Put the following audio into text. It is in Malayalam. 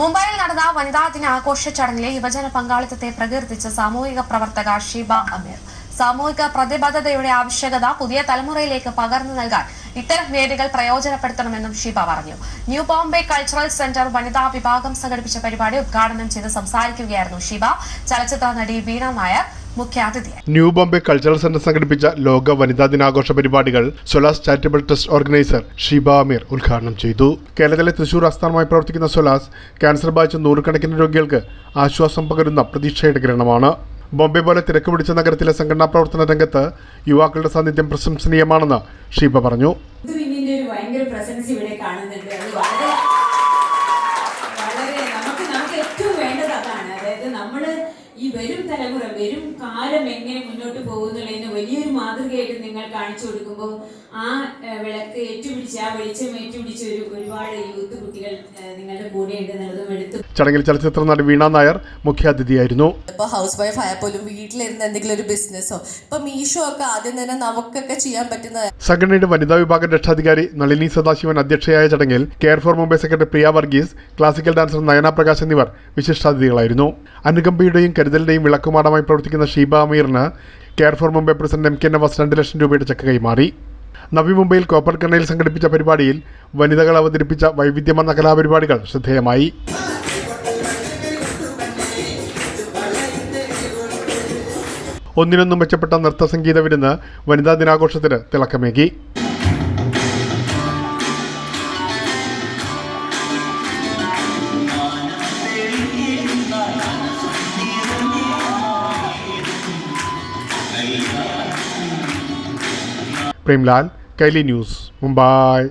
മുംബൈയിൽ നടന്ന വനിതാ ദിന ആഘോഷ ചടങ്ങിലെ യുവജന പങ്കാളിത്തത്തെ പ്രകീർത്തിച്ച സാമൂഹിക പ്രവർത്തക ഷീബ അമീർ. സാമൂഹിക പ്രതിബദ്ധതയുടെ ആവശ്യകത പുതിയ തലമുറയിലേക്ക് പകർന്നു നൽകാൻ ഇത്തരം വേദികൾ പ്രയോജനപ്പെടുത്തണമെന്നും ഷീബ പറഞ്ഞു. ന്യൂ ബോംബെ കൾച്ചറൽ സെന്റർ വനിതാ വിഭാഗം സംഘടിപ്പിച്ച പരിപാടി ഉദ്ഘാടനം ചെയ്ത് സംസാരിക്കുകയായിരുന്നു ഷീബ. ചലച്ചിത്ര നടി വീണ നായർ മുഖ്യാതിഥിയായി. ന്യൂ ബോംബെ കൾച്ചറൽ സെന്റർ സംഘടിപ്പിച്ച ലോക വനിതാ ദിനാഘോഷ പരിപാടികൾ Solace charitable trust organiser Sheeba Ameer ഉദ്ഘാടനം ചെയ്തു. കേരളത്തിലെ തൃശൂർ ആസ്ഥാനമായി പ്രവർത്തിക്കുന്ന സൊലാസ് ക്യാൻസർ ബാധിച്ച നൂറുകണക്കിന് രോഗികൾക്ക് ആശ്വാസം പകരുന്ന പ്രതീക്ഷയുടെ കിരണമാണ്. ബോംബെ പോലെ തിരക്ക് പിടിച്ച നഗരത്തിലെ സംഘടനാ പ്രവർത്തന രംഗത്ത് യുവാക്കളുടെ സാന്നിധ്യം പ്രശംസനീയമാണെന്ന് ഷീബ പറഞ്ഞു. ഭയങ്കര പ്രസൻസ് ഇവിടെ കാണുന്നുണ്ട്. അത് വളരെ വളരെ നമുക്ക് നമുക്ക് ഏറ്റവും വേണ്ടത് അതാണ്. അതായത് നമ്മൾ ഈ വരും തലമുറ വരും കാലം എങ്ങനെ മുന്നോട്ട് പോകുന്നുള്ളതിന് വലിയൊരു മാതൃകയായിട്ട് നിങ്ങൾ കാണിച്ചു കൊടുക്കുമ്പോൾ ആ വിളക്ക് ഏറ്റുപിടിച്ച് ആ വെളിച്ചം ഏറ്റുപിടിച്ച് ഒരു ഒരുപാട് യൂത്ത് കുട്ടികൾ നിങ്ങളുടെ കൂടെ ഉണ്ട് എന്നുള്ളതും എടുത്തു ചടങ്ങിൽ ചലച്ചിത്ര നടി വീണ നായർ മുഖ്യാതിഥിയായിരുന്നു. ഇപ്പോൾ ഹൗസ് വൈഫ് ആയ പോലും വീട്ടിലിരുന്ന് എന്തെങ്കിലും ഒരു ബിസിനസ്സോ ഇപ്പൊ മീഷോ ഒക്കെ ആദ്യം തന്നെ നമുക്കൊക്കെ ചെയ്യാൻ പറ്റുന്ന സംഘടനയുടെ വനിതാ വിഭാഗം രക്ഷാധികാരി നളിനി സദാശിവൻ അധ്യക്ഷയായ ചടങ്ങിൽ care for Mumbai secretary Priya Varghese classical dancer Nayana Prakash എന്നിവർ വിശിഷ്ടാതിഥികളായിരുന്നു. അനുകമ്പയുടെയും കരുതലിന്റെയും വിളക്കുമാടമായി പ്രവർത്തിക്കുന്ന Sheeba അമീറിന് care for Mumbai president M K Navas രണ്ട് ലക്ഷം രൂപയുടെ ചെക്ക് കൈമാറി. നവി മുംബൈയിൽ കോപ്പർ കണ്ണയിൽ സംഘടിപ്പിച്ച പരിപാടിയിൽ വനിതകൾ അവതരിപ്പിച്ച വൈവിധ്യമാർന്ന കലാപരിപാടികൾ ശ്രദ്ധേയമായി. ഒന്നിനൊന്നും മെച്ചപ്പെട്ട നൃത്ത സംഗീത വിരുന്ന് വനിതാ ദിനാഘോഷത്തിന് തിളക്കമേകി. പ്രേംലാൽ കൈലി ന്യൂസ് മുംബൈ